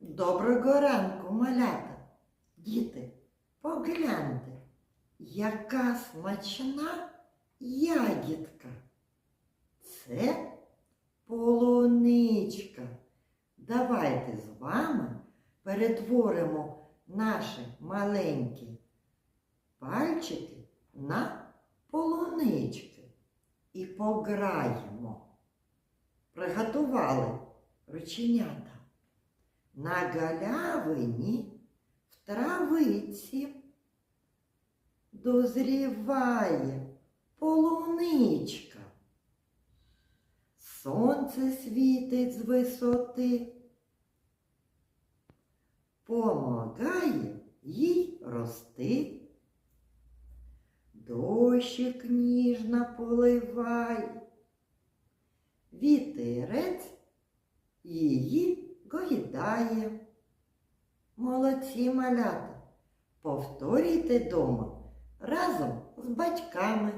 Доброго ранку, малята. Діти, погляньте, яка смачна ягідка. Це полуничка. Давайте з вами перетворимо наші маленькі пальчики на полунички і пограємо. Приготували рученята. На галявині в травиці дозріває полуничка. Сонце світить з висоти, помагає їй рости. Дощик ніжно поливає, вітерець гойдає. Молодці малята, повторюйте дома разом з батьками.